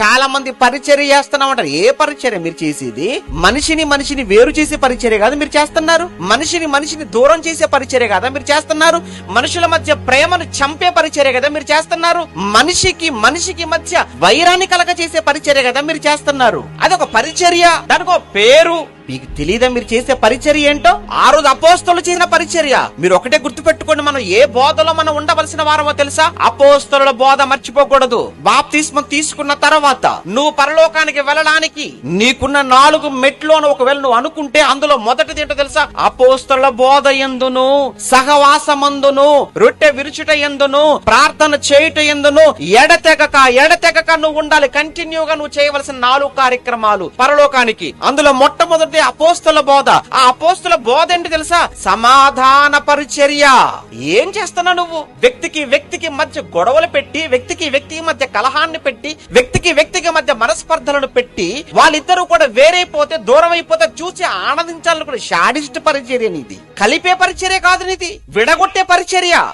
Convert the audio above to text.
చాలా మంది పరిచర్య చేస్తున్నాం అంటారు. ఏ పరిచర్య మీరు చేసేది? మనిషిని మనిషిని వేరు చేసే పరిచర్య కాదు మీరు చేస్తున్నారు. మనిషిని మనిషిని దూరం చేసే పరిచర్య కదా మీరు చేస్తున్నారు. మనుషుల మధ్య ప్రేమను చంపే పరిచర్య కదా మీరు చేస్తున్నారు. మనిషికి మనిషికి మధ్య వైరాన్ని కలగ చేసే పరిచర్య కదా మీరు చేస్తున్నారు. అదొక పరిచర్య. దానికి ఒక పేరు మీకు తెలియదా మీరు చేసే పరిచర్య ఏంటో? ఆ రోజు అపోస్తలు చేసిన పరిచర్య. మీరు ఒకటే గుర్తుపెట్టుకోండి మనం ఏ బోధలో మనం ఉండవలసిన వారమో తెలుసా? అపోస్తల బోధ మర్చిపోకూడదు. బాప్తిస్మం తీసుకున్న తర్వాత నువ్వు పరలోకానికి వెళ్ళడానికి నీకున్న నాలుగు మెట్లోను ఒకవేళ నువ్వు అనుకుంటే అందులో మొదటిది ఏంటో తెలుసా? అపోస్తల బోధ ఎందును సహవాసమందును రొట్టె విరుచుట ఎందును ప్రార్థన చేయుట ఎందును ఎడతెగక ఎడతెగక నువ్వు ఉండాలి. కంటిన్యూగా నువ్వు చేయవలసిన నాలుగు కార్యక్రమాలు పరలోకానికి. అందులో మొట్ట మొట్టమొదటి అపోస్తుల బోధ. ఆ అపోస్తుల బోధ ఏంటి తెలుసా? సమాధాన పరిచర్య. ఏం చేస్తున్నావు నువ్వు? వ్యక్తికి వ్యక్తికి మధ్య గొడవలు పెట్టి వ్యక్తికి వ్యక్తికి మధ్య కలహాన్ని పెట్టి వ్యక్తికి వ్యక్తికి మధ్య మనస్పర్ధలను పెట్టి వాళ్ళిద్దరూ కూడా వేరైపోతే దూరం అయిపోతే చూసి ఆనందించాలని కూడా షాడిస్ట్ పరిచర్య నీది. కలిపే పరిచర్య కాదు నీది. విడగొట్టే పరిచర్య.